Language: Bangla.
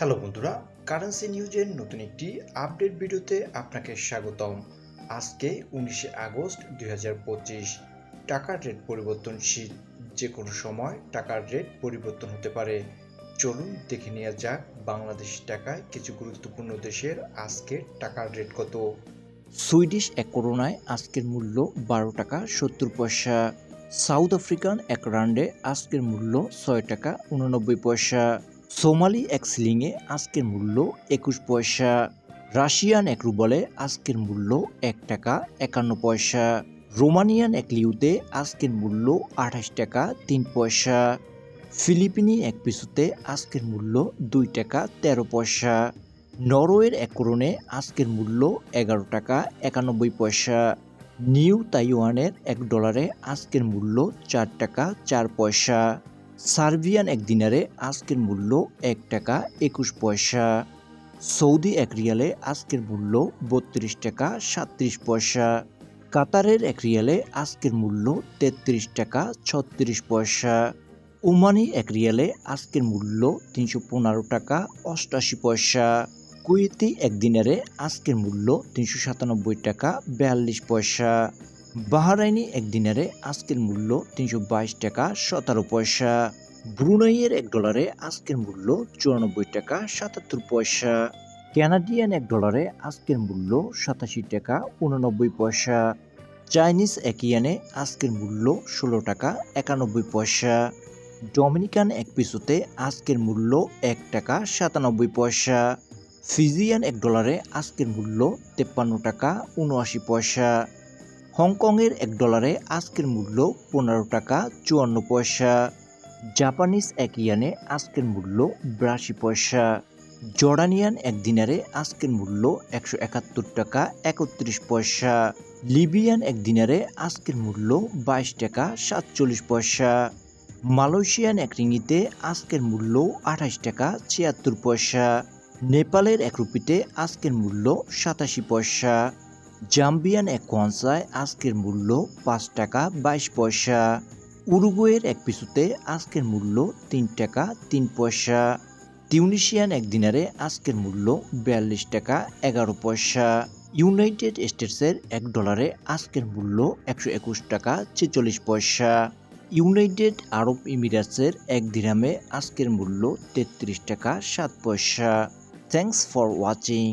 হ্যালো বন্ধুরা কারেন্সি নিউজের নতুন একটি আপডেট ভিডিওতে আপনাকে স্বাগতম। আজকে উনিশে আগস্ট দুই হাজার পঁচিশ, টাকার রেট পরিবর্তনশীল। যে কোনো সময় টাকার রেট পরিবর্তন হতে পারে। চলুন দেখে নেওয়া যাক বাংলাদেশ টাকায় কিছু গুরুত্বপূর্ণ দেশের আজকের টাকার রেট কত। সুইডিশ এক করোনায় আজকের মূল্য বারো টাকা সত্তর পয়সা। সাউথ আফ্রিকান এক রান্ডে আজকের মূল্য ছয় টাকা উননব্বই পয়সা। সোমালি এক সিলিংয়ে আজকের মূল্য একুশ পয়সা। রাশিয়ান এক রুবলে আজকের মূল্য এক টাকা একান্ন পয়সা। রোমানিয়ান এক লিউতে আজকের মূল্য আঠাশ টাকা তিন পয়সা। ফিলিপিনি এক পিসুতে আজকের মূল্য দুই টাকা তেরো পয়সা। নরওয়ের এক করণে আজকের মূল্য এগারো টাকা একানব্বই পয়সা। নিউ তাইওয়ানের এক ডলারে আজকের মূল্য চার টাকা চার পয়সা। সার্বিয়ান এক দিনারে আজকের মূল্য এক টাকা একুশ পয়সা। সৌদি এক রিয়ালে আজকের মূল্য বত্রিশ টাকা সাতত্রিশ পয়সা। কাতারের এক রিয়ালে আজকের মূল্য তেত্রিশ টাকা ছত্রিশ পয়সা। ওমানি এক রিয়ালে আজকের মূল্য তিনশো পনেরো টাকা অষ্টাশি পয়সা। কুয়েতি একদিনারে আজকের মূল্য তিনশো সাতানব্বই টাকা বিয়াল্লিশ পয়সা। বাহারাইনি একদিনারে আজকের মূল্য তিনশো বাইশ টাকা সতেরো পয়সা। ব্রুনাইয়ের এক ডলারে আজকের মূল্য চুরানব্বই টাকা সাতাত্তর পয়সা। ক্যানাডিয়ান এক ডলারে আজকের মূল্য সাতাশি টাকা উননব্বই পয়সা। চাইনিজ এক ইয়ানে আজকের মূল্য ষোলো টাকা একানব্বই পয়সা। ডমিনিকান এক পিসোতে আজকের মূল্য এক টাকা সাতানব্বই পয়সা। ফিজিয়ান এক ডলারে আজকের মূল্য তেপ্পান্ন টাকা উনআশি পয়সা। হংকংয়ের এক ডলারে আজকের মূল্য পনেরো টাকা চুয়ান্ন পয়সা। জাপানিজ এক ইয়ানে আজকের মূল্য বিরাশি পয়সা। জর্ডানিয়ান এক দিনারে আজকের মূল্য একশো একাত্তর টাকা একত্রিশ পয়সা। লিবিয়ান এক দিনারে আজকের মূল্য বাইশ টাকা সাতচল্লিশ পয়সা। মালয়েশিয়ান এক রিঙ্গিতে আজকের মূল্য আঠাশ টাকা ছিয়াত্তর পয়সা। নেপালের এক রুপিতে আজকের মূল্য সাতাশি পয়সা। জাম্বিয়ান এক কোয়ান্সায় আজকের মূল্য পাঁচ টাকা বাইশ পয়সা। উরুগুয়ের এক পিসুতে আজকের মূল্য তিন টাকা তিন পয়সা। টিউনিশিয়ান এক দিনারে আজকের মূল্য বিয়াল্লিশ টাকা এগারো পয়সা। ইউনাইটেড স্টেটসের এক ডলারে আজকের মূল্য একশো একুশ টাকা ছেচল্লিশ পয়সা। ইউনাইটেড আরব ইমিরাটসের এক দিনামে আজকের মূল্য তেত্রিশ টাকা সাত পয়সা। Thanks for watching.